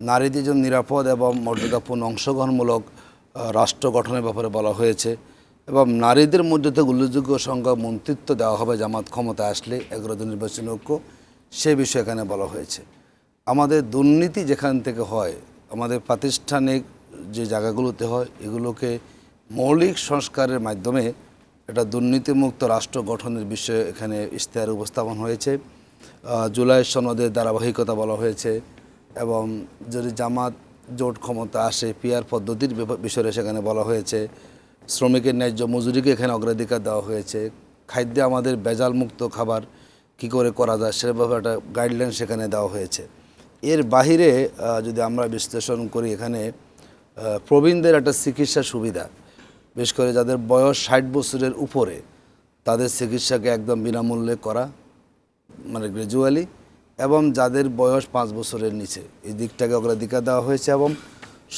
নারীদের জন্য নিরাপদ এবং মর্যাদাপূর্ণ অংশগ্রহণমূলক রাষ্ট্র গঠনের ব্যাপারে বলা হয়েছে এবং নারীদের মধ্যে থেকে উল্লেখযোগ্য সংখ্যক মন্ত্রিত্ব দেওয়া হবে জামাত ক্ষমতা আসলে এগারোটি নির্বাচন ঐক্য, সে বিষয়ে এখানে বলা হয়েছে। আমাদের দুর্নীতি যেখান থেকে হয়, আমাদের প্রাতিষ্ঠানিক যে জায়গাগুলোতে হয়, এগুলোকে মৌলিক সংস্কারের মাধ্যমে এটা দুর্নীতিমুক্ত রাষ্ট্র গঠনের বিষয়ে এখানে ইশতেহার উপস্থাপন হয়েছে। জুলাই সনদের ধারাবাহিকতা বলা হয়েছে। এবং যদি জামাত জোট ক্ষমতা আসে, পিয়ার পদ্ধতির বিষয়ে সেখানে বলা হয়েছে। শ্রমিকের ন্যায্য মজুরিকে এখানে অগ্রাধিকার দেওয়া হয়েছে। খাদ্যে আমাদের ভেজাল মুক্ত খাবার কি করে করা যায় সে ব্যাপারে একটা গাইডলাইন সেখানে দেওয়া হয়েছে। এর বাহিরে যদি আমরা বিশ্লেষণ করি এখানে প্রবীণদের একটা চিকিৎসা সুবিধা। বিশেষ করে যাদের বয়স ষাট বছরের উপরে, তাদের চিকিৎসাকে একদম বিনামূল্যে করা মানে গ্র্যাজুয়ালি এবং যাদের বয়স পাঁচ বছরের নিচে। এই দিকটাকে অগ্রাধিকার দেওয়া হয়েছে এবং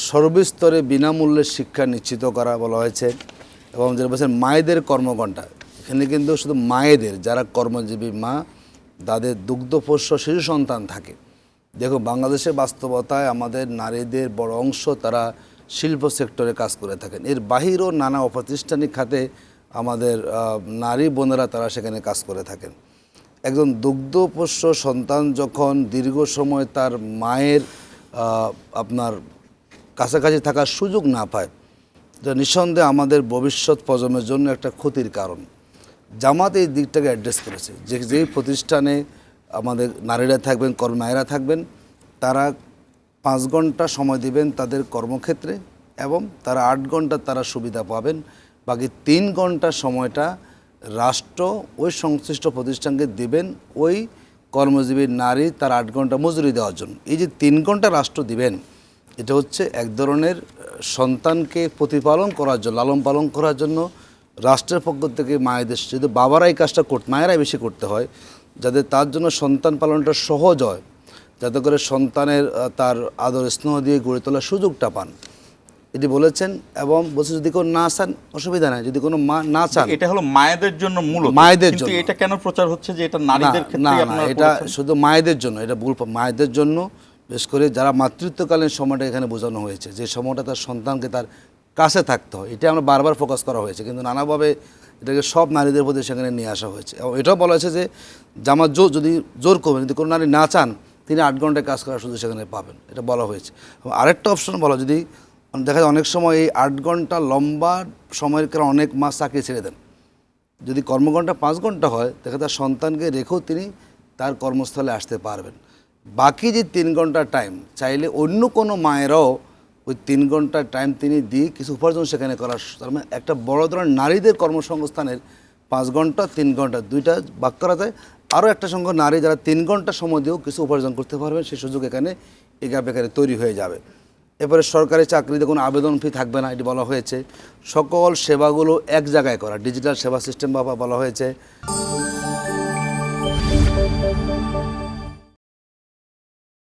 সর্বস্তরে বিনামূল্যে শিক্ষা নিশ্চিত করা বলা হয়েছে এবং যেটা বলছেন মায়েদের কর্মঘণ্টা। এখানে কিন্তু শুধু মায়েদের, যারা কর্মজীবী মা, তাদের দুগ্ধপোষ্য শিশু সন্তান থাকে। দেখো বাংলাদেশের বাস্তবতায় আমাদের নারীদের বড় অংশ তারা শিল্প সেক্টরে কাজ করে থাকেন। এর বাহিরও নানা অপ্রাতিষ্ঠানিক খাতে আমাদের নারী বোনেরা তারা সেখানে কাজ করে থাকেন। একজন দুগ্ধপোষ্য সন্তান যখন দীর্ঘ সময় তার মায়ের আপনার কাছাকাছি থাকার সুযোগ না পায় যা নিঃসন্দেহে আমাদের ভবিষ্যৎ প্রজন্মের জন্য একটা ক্ষতির কারণ। জামাত এই দিকটাকে অ্যাড্রেস করেছে। যে যেই প্রতিষ্ঠানে আমাদের নারীরা থাকবেন কর্মায়রা থাকবেন, তারা পাঁচ ঘণ্টা সময় দিবেন তাদের কর্মক্ষেত্রে এবং তারা আট ঘণ্টা তারা সুবিধা পাবেন। বাকি তিন ঘণ্টা সময়টা রাষ্ট্র ওই সংশ্লিষ্ট প্রতিষ্ঠানকে দিবেন, ওই কর্মজীবী নারী তার আট ঘণ্টা মজুরি দেওয়ার জন্য। এই যে তিন ঘণ্টা রাষ্ট্র দিবেন, এটা হচ্ছে এক ধরনের সন্তানকে প্রতিপালন করার জন্য, লালন পালন করার জন্য রাষ্ট্রের পক্ষ থেকে মায়েদের যদি বাবারা এই কাজটা করতে মায়েরাই বেশি করতে হয়, যাতে তার জন্য সন্তান পালনটা সহজ হয়, যাতে করে সন্তানের তার আদর স্নেহ দিয়ে গড়ে তোলার সুযোগটা পান। এটি বলেছেন এবং বলছে যদি কেউ না চান অসুবিধা নাই। যদি কোনো মা না চান। এটা হলো মায়েদের জন্য মূলত। মায়েদের জন্য। এটা কেন প্রচার হচ্ছে যে এটা নারীদের না ক্ষেত্রে না এটা শুধু মায়েদের জন্য এটা ভুল মায়েদের জন্য। বেশ করে যারা মাতৃত্বকালীন সময়টা এখানে বোঝানো হয়েছে যে সময়টা তার সন্তানকে তার কাছে থাকতে হয়। এটা আমরা বারবার ফোকাস করা হয়েছে। কিন্তু নানাভাবে এটাকে সব নারীদের প্রতি সেখানে নিয়ে আসা হয়েছে। এবং এটাও বলা হয়েছে যে জামাত জোর যদি জোর করবেন যদি কোনো নারী না চান তিনি আট ঘন্টায় কাজ করার সুযোগ সেখানে পাবেন। এটা বলা হয়েছে। এবং আরেকটা অপশন বলা যদি দেখা যায় অনেক সময় এই আট ঘণ্টা লম্বা সময়ের কারণে অনেক মাস চাকরি ছেড়ে দেন। যদি কর্মঘণ্টা পাঁচ ঘণ্টা হয়, দেখা তার সন্তানকে রেখেও তিনি তার কর্মস্থলে আসতে পারবেন। বাকি যে তিন ঘণ্টা টাইম চাইলে অন্য কোনো মায়েরাও ওই তিন ঘণ্টা টাইম তিনি দিয়ে কিছু উপার্জন সেখানে করার তার মানে একটা বড় ধরনের নারীদের কর্মসংস্থানের পাঁচ ঘণ্টা, তিন ঘণ্টা দুইটা বাক করা যায়। আরও একটা সংখ্যক নারী যারা তিন ঘণ্টা সময় দিয়েও কিছু উপার্জন করতে পারবেন সেই সুযোগ এখানে গ্যাপ এখানে তৈরি হয়ে যাবে। এরপরে সরকারি চাকরিতে কোনো আবেদন ফি থাকবে না, এটি বলা হয়েছে। সকল সেবাগুলো এক জায়গায় করা ডিজিটাল সেবা সিস্টেম বাবা বলা হয়েছে।